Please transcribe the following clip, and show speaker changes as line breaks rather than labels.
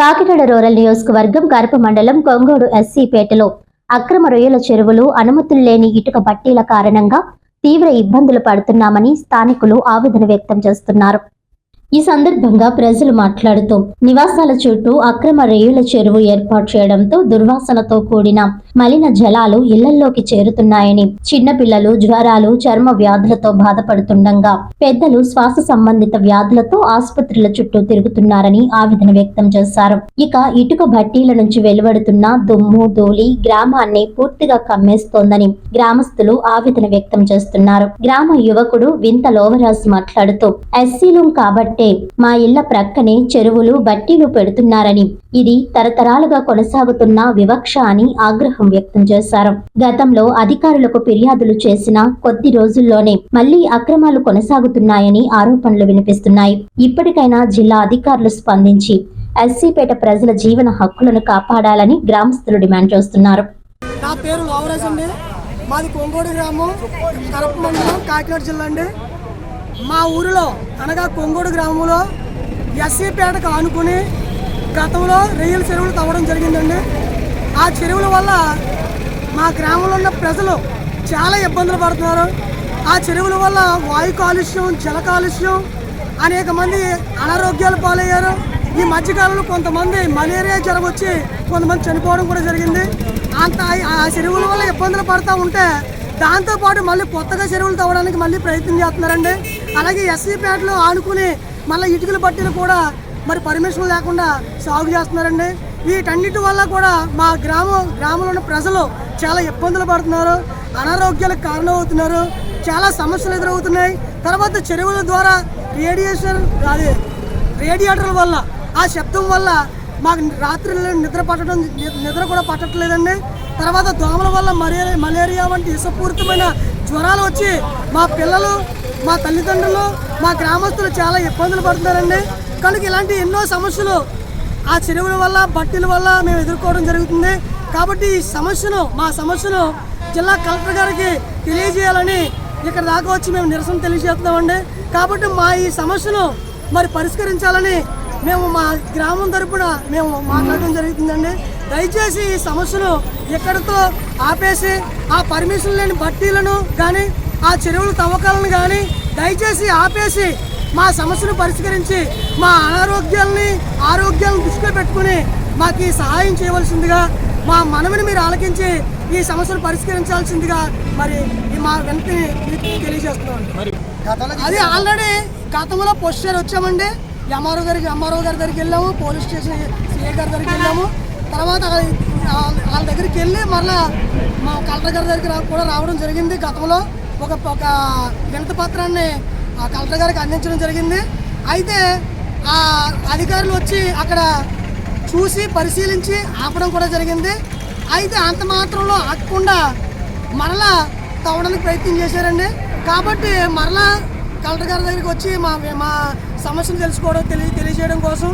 Kakinada rural నియోజకవర్గం గర్భ మండలం కొంగోడు ఎస్సీపేటలో అక్రమ రొయ్యల చెరువులు అనుమతులు లేని ఇటుక బట్టీల కారణంగా తీవ్ర ఇబ్బందులు పడుతున్నామని స్థానికులు ఆవేదన వ్యక్తం చేస్తున్నారు. ఈ సందర్భంగా ప్రజలు మాట్లాడుతూ నివాసాల చుట్టూ అక్రమ రేయుల చెరువు ఏర్పాటు చేయడంతో దుర్వాసనతో కూడిన మలిన జలాలు ఇళ్ళల్లోకి చేరుతున్నాయని చిన్నపిల్లలు జ్వరాలు చర్మ వ్యాధులతో బాధపడుతుండగా పెద్దలు శ్వాస సంబంధిత వ్యాధులతో ఆసుపత్రుల చుట్టూ తిరుగుతున్నారని ఆవేదన వ్యక్తం చేశారు. ఇక ఇటుక భట్టీల నుంచి వెలువడుతున్న దుమ్ము ధూళి గ్రామాన్ని పూర్తిగా కమ్మేస్తోందని గ్రామస్తులు ఆవేదన వ్యక్తం చేస్తున్నారు. గ్రామ యువకుడు వింత లోవరాజు మాట్లాడుతూ ఎస్సీలు కాబట్టి మా ఇళ్ళ ప్రక్కనే చెరువులు బట్టీలు పెడుతున్నారని. ఇది తరతరాలుగా కొనసాగుతున్న వివక్ష అని ఆగ్రహం వ్యక్తం చేశారు. గతంలో అధికారులకు ఫిర్యాదులు చేసిన కొద్ది రోజుల్లోనే మళ్ళీ అక్రమాలు కొనసాగుతున్నాయని ఆరోపణలు వినిపిస్తున్నాయి. ఇప్పటికైనా జిల్లా అధికారులు స్పందించి ఎస్సీపేట ప్రజల జీవన హక్కులను కాపాడాలని గ్రామస్తులు డిమాండ్ చేస్తున్నారు.
నా పేరు లావరాజ్ అండి. మాది కొంగోడు గ్రామం కరప మండలం కాకినాడ జిల్లా అండి. మా ఊరిలో అనగా కొంగోడు గ్రామంలో ఎస్సీపేటకు ఆనుకుని గతంలో రొయ్యల చెరువులు తవ్వడం జరిగిందండి. ఆ చెరువుల వల్ల మా గ్రామంలో ఉన్న ప్రజలు చాలా ఇబ్బందులు పడుతున్నారు. ఆ చెరువుల వల్ల వాయు కాలుష్యం జల కాలుష్యం అనేక మంది అనారోగ్యాలు పాలయ్యారు. ఈ మధ్యకాలంలో కొంతమంది మలేరియా జ్వరం వచ్చి కొంతమంది చనిపోవడం కూడా జరిగింది. అంత ఆ చెరువుల వల్ల ఇబ్బందులు పడుతూ ఉంటే దాంతోపాటు మళ్ళీ కొత్తగా చెరువులు తవ్వడానికి మళ్ళీ ప్రయత్నం చేస్తున్నారండి. అలాగే ఎస్సీపేటలో ఆనుకుని మళ్ళీ ఇటుకలు బట్టీలు కూడా మరి పర్మిషన్ లేకుండా సాగు చేస్తున్నారండి. వీటన్నిటి వల్ల కూడా మా గ్రామం గ్రామంలో ఉన్న ప్రజలు చాలా ఇబ్బందులు పడుతున్నారు అనారోగ్యాలకు కారణమవుతున్నారు చాలా సమస్యలు ఎదురవుతున్నాయి. తర్వాత చెరువుల ద్వారా రేడియేషన్ కాదే రేడియేటర్ల వల్ల ఆ శబ్దం వల్ల మాకు రాత్రి నిద్ర పట్టడం నిద్ర కూడా పట్టట్లేదండి. తర్వాత దోమల వల్ల మలేరియా మలేరియా వంటి విషపూరితమైన జ్వరాలు వచ్చి మా పిల్లలు మా తల్లిదండ్రులు మా గ్రామస్తులు చాలా ఇబ్బందులు పడుతున్నారండి. కనుక ఇలాంటి ఎన్నో సమస్యలు ఆ చెరువుల వల్ల బట్టీల వల్ల మేము ఎదుర్కోవడం జరుగుతుంది. కాబట్టి ఈ సమస్యను మా సమస్యను జిల్లా కలెక్టర్ గారికి తెలియజేయాలని ఇక్కడ దాకా వచ్చి మేము నిరసన తెలియజేస్తున్నామండి. కాబట్టి మా ఈ సమస్యను మరి పరిష్కరించాలని మేము మా గ్రామం తరపున మేము మాట్లాడడం జరుగుతుందండి దయచేసి ఈ సమస్యను ఎక్కడితో ఆపేసి ఆ పర్మిషన్ లేని బట్టీలను కానీ ఆ చెరువుల తవ్వకాలను కానీ దయచేసి ఆపేసి మా సమస్యను పరిష్కరించి మా అనారోగ్యాలని ఆరోగ్యాలను దృష్టిలో పెట్టుకుని మాకు ఈ సహాయం చేయవలసిందిగా మా మనవిని మీరు ఆలకించి ఈ సమస్యను పరిష్కరించాల్సిందిగా మరి ఈ మా వెంటనే మీకు తెలియజేస్తున్నాం అది ఆల్రెడీ గతంలో పొజిషన్ వచ్చామండి. ఎంఆర్ఓ గారికి ఎంఆర్ఓ గారి దగ్గరికి వెళ్ళాము పోలీస్ స్టేషన్ సిఏ గారి దగ్గరికి వెళ్ళాము. తర్వాత వాళ్ళ- దగ్గరికి వెళ్ళి మళ్ళా మా కలెక్టర్ గారి దగ్గర కూడా రావడం జరిగింది. గతంలో ఒక ఒక వినతి పత్రాన్ని ఆ కలెక్టర్ గారికి అందించడం జరిగింది. అయితే ఆ అధికారులు వచ్చి అక్కడ చూసి పరిశీలించి ఆపడం కూడా జరిగింది. అయితే అంత మాత్రంలో ఆకుండా మరలా తవ్వడానికి ప్రయత్నం చేశారండి. కాబట్టి మరలా కలెక్టర్ గారి దగ్గరికి వచ్చి మా మా సమస్యను తెలుసుకోవడం తెలియ తెలియజేయడం కోసం